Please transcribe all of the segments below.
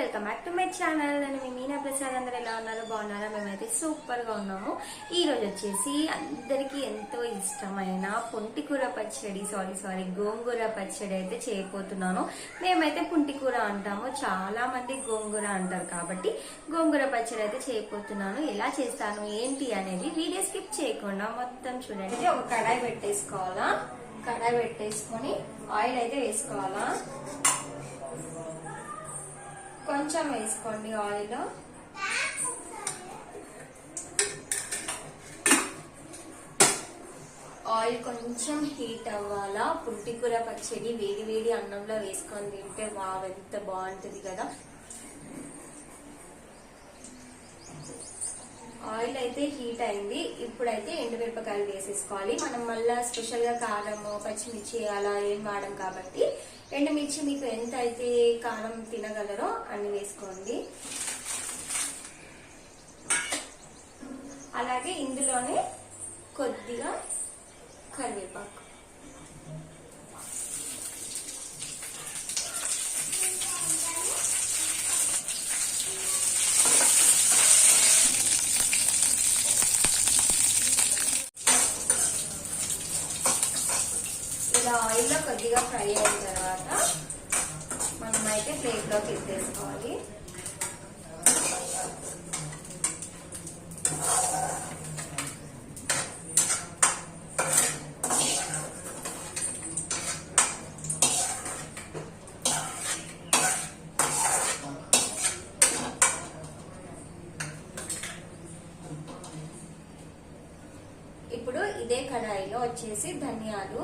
Welcome back to my channel. నేను మీ మీనా ప్రసాద్. అందరు ఎలా ఉన్నారు? బాగున్నారా? మేమైతే సూపర్గా ఉన్నాము. ఈ రోజు వచ్చేసి అందరికీ ఎంతో ఇష్టమైన పుంటికూర పచ్చడి. సారీ సారీ గోంగూర పచ్చడి అయితే చేయబోతున్నాను. మేమైతే పుంటికూర అంటాము. చాలా మంది గోంగూర అంటారు కాబట్టి గోంగూర పచ్చడి అయితే చేయబోతున్నాను. ఎలా చేస్తాను ఏంటి అనేది వీడియో స్కిప్ చేయకుండా మొత్తం చూడండి. ఒక కడాయి పెట్టేసుకోవాలా? కడాయి పెట్టేసుకొని ఆయిల్ అయితే వేసుకోవాలా? కొంచెం వేసుకోండి ఆయిల్. ఆయిల్ కొంచెం హీట్ అవ్వాలా? పుట్టికూర పచ్చడి వేడి వేడి అన్నంలో వేసుకొని తింటే వావ్ ఎంత బాగుంటుంది కదా. ఆయిల్ అయితే హీట్ అయింది. ఇప్పుడైతే ఎండుమిరపకాయలు వేసేసుకోవాలి. మనం మళ్ళీ స్పెషల్గా కారము పచ్చిమిర్చి అలా ఏం వాడం కాబట్టి ఎండుమిర్చి మీకు ఎంత అయితే కారం తినగలరో అన్ని వేసుకోండి. అలాగే ఇందులోనే కొద్దిగా కరివేపాకు ఇలా ఆయిల్లో కొద్దిగా ఫ్రై అయిన తర్వాత మనం అయితే ప్లేట్లోకి ఎత్తేసుకోవాలి. ఇప్పుడు ఇదే కడాయిలో వచ్చేసి ధనియాలు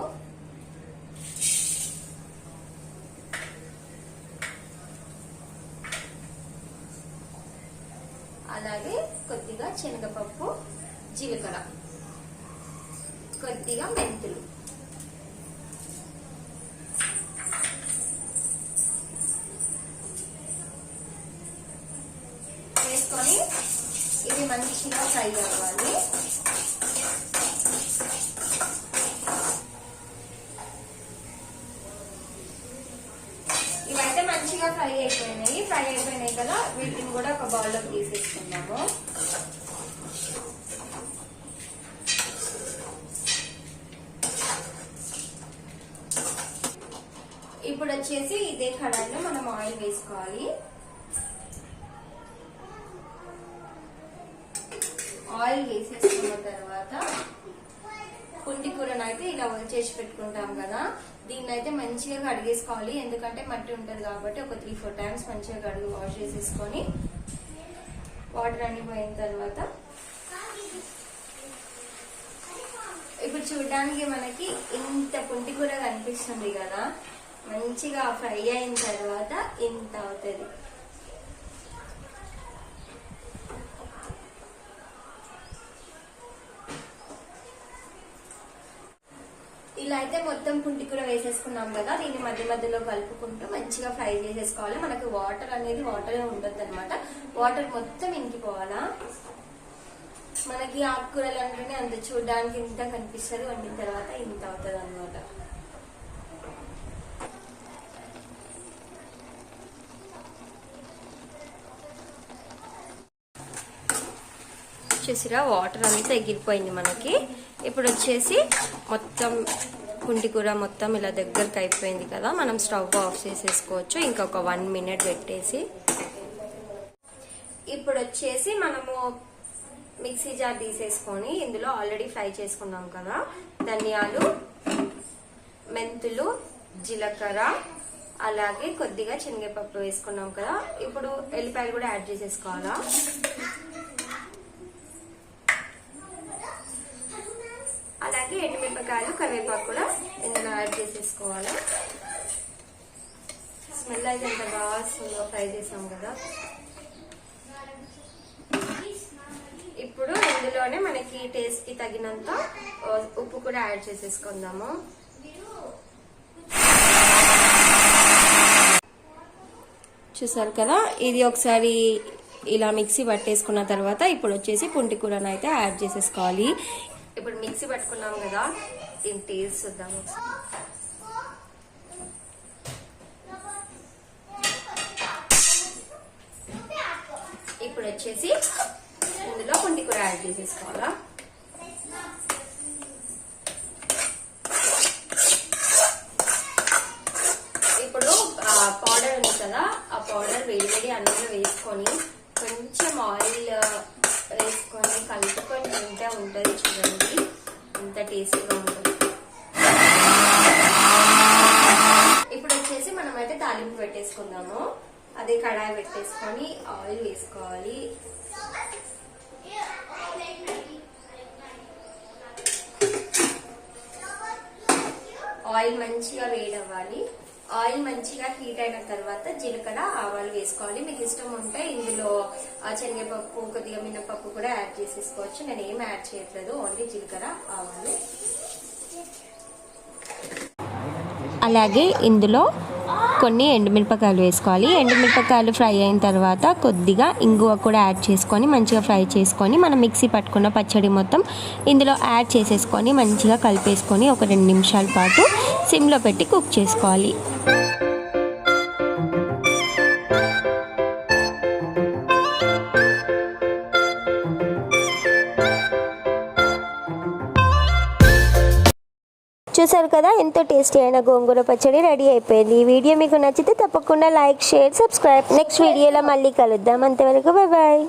అలాగే కొద్దిగా శనగపప్పు జీలకర్ర. కొద్దిగా మెంతులు. వేసుకొని ఇది మంచిగా ఫ్రై అవ్వాలి. ఇవైతే మంచిగా ఫ్రై అయిపోయినాయి. ఫ్రై అయిపోయినాయి కదా వీటిని కూడా ఒక బౌల్లోకి తీసేసుకున్నాము ఇప్పుడు వచ్చేసి ఇదే కడాయిలో మనం ఆయిల్ వేసుకోవాలి. ఆయిల్ వేసేసుకున్న తర్వాత అయితే ఇలా చేసి పెట్టుకుంటాం కదా. దీన్ని అయితే మంచిగా కడిగేసుకోవాలి. ఎందుకంటే మట్టి ఉంటుంది కాబట్టి ఒక త్రీ ఫోర్ టైమ్స్ మంచిగా కడిగి వాష్ చేసేసుకొని వాటర్ అన్ని పోయిన తర్వాత ఇప్పుడు చూడడానికి మనకి ఇంత పుంటి కూర కనిపిస్తుంది కదా. మంచిగా ఫ్రై అయిన తర్వాత ఇంత అవుతుంది. ఇలా అయితే మొత్తం పుంటి కూర వేసేసుకున్నాం కదా దీన్ని మధ్య మధ్యలో కలుపుకుంటూ మంచిగా ఫ్రై చేసేసుకోవాలి. మనకు వాటర్ అనేది వాటర్ ఉండొద్దు అనమాట వాటర్ మొత్తం ఇంకిపోవాలా? మనకి ఆకుకూరలు అంటేనే అంత చూడడానికి ఇంత కనిపిస్తుంది వండిన తర్వాత ఇంత అవుతుంది అనమాట చూసిరా వాటర్ అంతా ఎగిరిపోయింది మనకి. ఇప్పుడు వచ్చేసి మొత్తం కుంటి కూర మొత్తం ఇలా దగ్గరకు అయిపోయింది కదా మనం స్టవ్ ఆఫ్ చేసేసుకోవచ్చు. ఇంకొక వన్ మినిట్ పెట్టేసి ఇప్పుడు వచ్చేసి మనము మిక్సీ జార్ తీసేసుకొని ఇందులో ఆల్రెడీ ఫ్రై చేసుకున్నాం కదా ధనియాలు మెంతులు జీలకర్ర అలాగే కొద్దిగా శనగపప్పు వేసుకున్నాం కదా. ఇప్పుడు ఎల్లిపాయలు కూడా యాడ్ చేసేసుకోవాలా? అలాగే ఎండుమిరపకాయలు కరివేపాకు కూడా యాడ్ చేసేసుకోవాలి? స్మెల్ అయితే ఎంత బాగా వస్తుందో ఫ్రై చేసాం కదా. ఇప్పుడు ఇందులోనే మనకి టేస్ట్కి తగినంత ఉప్పు కూడా యాడ్ చేసేసుకుందాము. చూసారు కదా? ఇది ఒకసారి ఇలా మిక్సీ పట్టేసుకున్న తర్వాత ఇప్పుడు వచ్చేసి పుంటి కూరను అయితే యాడ్ చేసేసుకోవాలి. ఇప్పుడు మిక్సీ పట్టుకున్నాం కదా దీని టేస్ట్ చూద్దాం ఇప్పుడు వచ్చేసి ఇందులో కొన్ని కూర యాడ్ చేసేసుకోవాలా? ఇప్పుడు పౌడర్ ఉంది కదా ఆ పౌడర్ వేడి వేడి అన్నంలో వేసుకొని కొంచెం ఆయిల్ వేసుకొని కలుపుకొని తింటే ఉంటుంది చూడండి. టేస్టీగా ఉంటుంది ఇప్పుడు వచ్చేసి మనం అయితే తాలింపు పెట్టేసుకుందాము. అదే కడాయి పెట్టేసుకొని ఆయిల్ వేసుకోవాలి. ఆయిల్ మంచిగా వేడవ్వాలి. ఆయిల్ మంచిగా హీట్ అయిన తర్వాత జీలకర్ర ఆవాలు వేసుకోవాలి. మీకు ఇష్టం ఉంటే ఇందులో ఆ, శనగపప్పు కొద్దిగా మినపప్పు కూడా యాడ్ చేసేసుకోవచ్చు. నేను ఏం యాడ్ చేయట్లేదు. ఓన్లీ జీలకర్ర ఆవాలు. అలాగే ఇందులో కొన్ని ఎండుమిరపకాయలు వేసుకోవాలి. ఎండుమిరపకాయలు ఫ్రై అయిన తర్వాత కొద్దిగా ఇంగువ కూడా యాడ్ చేసుకొని మంచిగా ఫ్రై చేసుకొని మనం మిక్సీ పట్టుకున్న పచ్చడి మొత్తం ఇందులో యాడ్ చేసేసుకొని మంచిగా కలిపేసుకొని ఒక రెండు నిమిషాల పాటు సిమ్లో పెట్టి కుక్ చేసుకోవాలి. చూసారు కదా? ఎంతో టేస్టీ అయిన గోంగూర పచ్చడి రెడీ అయిపోయింది. ఈ వీడియో మీకు నచ్చితే తప్పకుండా లైక్ షేర్ సబ్స్క్రైబ్. నెక్స్ట్ వీడియోలో మళ్ళీ కలుద్దాం. అంతవరకు బాయ్ బాయ్